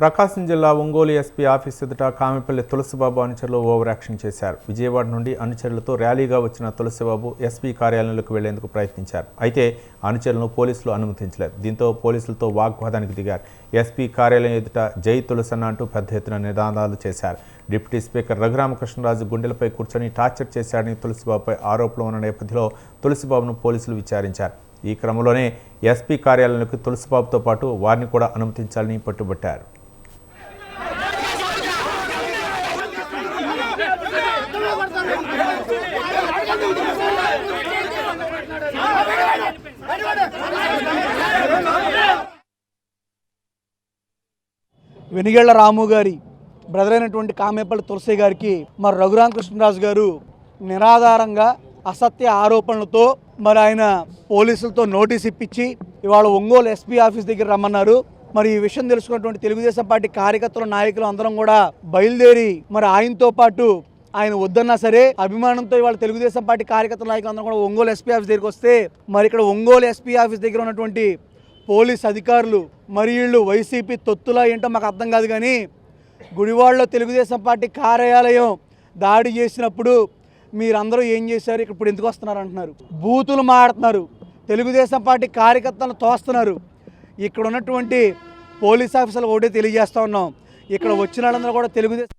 ప్రకాశం జిల్లా Ongole SP office ఎదుట కామెపల్లి తులసిబాబు అనుచరులు ఓవర్ యాక్షన్ చేశారు. విజయవాడ నుండి అనుచరులతో ర్యాలీగా వచ్చిన తులసిబాబు ఎస్పీ కార్యాలయంలోకి వెళ్ళేందుకు ప్రయత్నించారు. అయితే అనుచరులను పోలీసులు అనుమతించలేదు. దీంతో పోలీసులతో వాగ్వాదానికి దిగారు. ఎస్పీ కార్యాలయం ఎదుట జై తులసన్న అంటూ పెద్ద ఎత్తున నినాదాలు చేశారు. డిప్యూటీ స్పీకర్ రఘురామకృష్ణరాజు గుండెలపై కూర్చొని టార్చర్ చేశాడని తులసిబాబుపై ఆరోపణలు ఉన్న నేపథ్యంలో తులసిబాబును పోలీసులు విచారించారు. ఈ క్రమంలోనే ఎస్పీ కార్యాలయంలోకి తులసిబాబుతో పాటు వారిని కూడా అనుమతించాలని పట్టుబట్టారు. వెనిగళ్ళ రాము గారి బ్రదర్ అయినటువంటి కామేపల్లి తులసి గారికి మరి రఘురామ కృష్ణరాజు గారు నిరాధారంగా అసత్య ఆరోపణలతో మరి ఆయన పోలీసులతో నోటీస్ ఇప్పించి ఇవాళ ఒంగోలు ఎస్పీ ఆఫీస్ దగ్గర రమ్మన్నారు. మరి ఈ విషయం తెలుసుకున్నటువంటి తెలుగుదేశం పార్టీ కార్యకర్తలు నాయకులు అందరం కూడా బయలుదేరి మరి ఆయనతో పాటు ఆయన వద్దన్నా సరే అభిమానంతో ఇవాళ తెలుగుదేశం పార్టీ కార్యకర్తల నాయకులు కూడా ఒంగోలు ఎస్పీ ఆఫీస్ దగ్గరికి వస్తే మరి ఇక్కడ ఒంగోలు ఎస్పీ ఆఫీస్ దగ్గర ఉన్నటువంటి పోలీస్ అధికారులు మరి వీళ్ళు వైసీపీ తొత్తులా ఏంటో మాకు అర్థం కాదు కానీ గుడివాడలో తెలుగుదేశం పార్టీ కార్యాలయం దాడి చేసినప్పుడు మీరందరూ ఏం చేశారు? ఇప్పుడు ఎందుకు వస్తున్నారు అంటున్నారు. బూతులు మాడుతున్నారు. తెలుగుదేశం పార్టీ కార్యకర్తలను తోస్తున్నారు. ఇక్కడ ఉన్నటువంటి పోలీస్ ఆఫీసర్లు ఒకటే తెలియజేస్తూ ఉన్నాం. ఇక్కడ వచ్చిన వాళ్ళందరూ కూడా తెలుగుదేశం